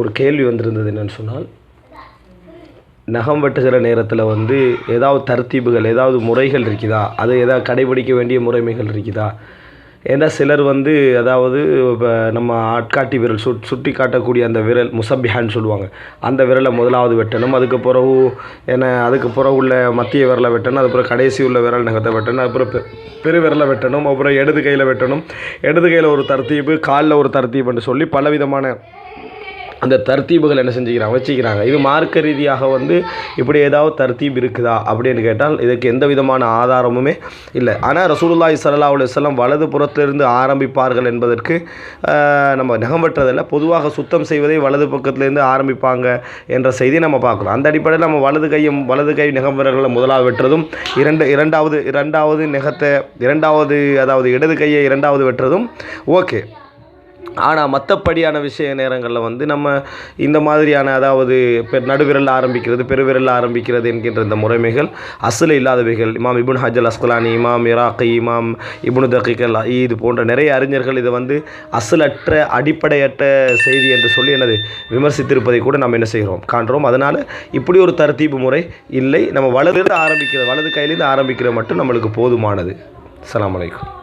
ஒரு கேள்வி வந்திருந்தது என்னென்னு சொன்னால் நகம் வெட்டுகிற நேரத்தில் வந்து ஏதாவது தர்த்தீபுகள் ஏதாவது முறைகள் இருக்குதா? அது ஏதாவது கடைபிடிக்க வேண்டிய முறைமைகள் இருக்குதா? ஏன்னா சிலர் வந்து அதாவது இப்போ நம்ம ஆட்காட்டி விரல் சுட் சுட்டி காட்டக்கூடிய அந்த விரல் முசப்பிஹான்னு சொல்லுவாங்க. அந்த விரலை முதலாவது வெட்டணும். அதுக்கு பிறகு ஏன்னா அதுக்கு பிறகு உள்ள மத்திய விரலை வெட்டணும். அதுக்கப்புறம் கடைசி உள்ள விரல் நகத்தை வெட்டணும். அப்புறம் பெ பெரு விரலை வெட்டணும். அப்புறம் இடது கையில் வெட்டணும். இடது கையில் ஒரு தர்த்தீப்பு காலில் ஒரு தர்த்தீப்புன்னு சொல்லி பலவிதமான அந்த தர்த்தீபுகள் என்ன செஞ்சுக்கிறாங்க வச்சுக்கிறாங்க. இது மார்க்க ரீதியாக வந்து இப்படி ஏதாவது தர்த்தீப் இருக்குதா அப்படின்னு கேட்டால் இதுக்கு எந்த விதமான ஆதாரமுமே இல்லை. ஆனால் ரசூலுல்லாய் சல்லா அலுவலம் வலது புறத்திலிருந்து ஆரம்பிப்பார்கள் என்பதற்கு நம்ம நகம்பற்றதில்லை பொதுவாக சுத்தம் செய்வதை வலது பக்கத்திலேருந்து ஆரம்பிப்பாங்க என்ற செய்தியை நம்ம பார்க்குறோம். அந்த அடிப்படையில் நம்ம வலது கையும் வலது கை நகம் விரல்களை முதலாவது வெட்டுறதும் இரண்டு இரண்டாவது இரண்டாவது நெகத்தை இரண்டாவது அதாவது இடது கையை இரண்டாவது வெட்டுறதும் ஓகே. ஆனால் மற்றபடியான விஷய நேரங்களில் வந்து நம்ம இந்த மாதிரியான அதாவது பெ நடுவிரல் ஆரம்பிக்கிறது பெருவிரல் ஆரம்பிக்கிறது என்கின்ற இந்த முறைமைகள் அசல் இல்லாதவைகள் இமாம் இபுன் ஹஜல் அஸ்கலானி இமாம் இராக்கி இமாம் இபுனு தகிகல் இது போன்ற நிறைய அறிஞர்கள் இதை வந்து அசலற்ற அடிப்படையற்ற செய்தி என்று சொல்லி எனது விமர்சித்திருப்பதை கூட நம்ம என்ன செய்கிறோம் காண்றோம் அதனால் இப்படி ஒரு தரத்தீப்பு முறை இல்லை. நம்ம வலது ஆரம்பிக்கிறது வலது கையிலேருந்து ஆரம்பிக்கிற மட்டும் நம்மளுக்கு போதுமானது. அலாம் வலைக்கம்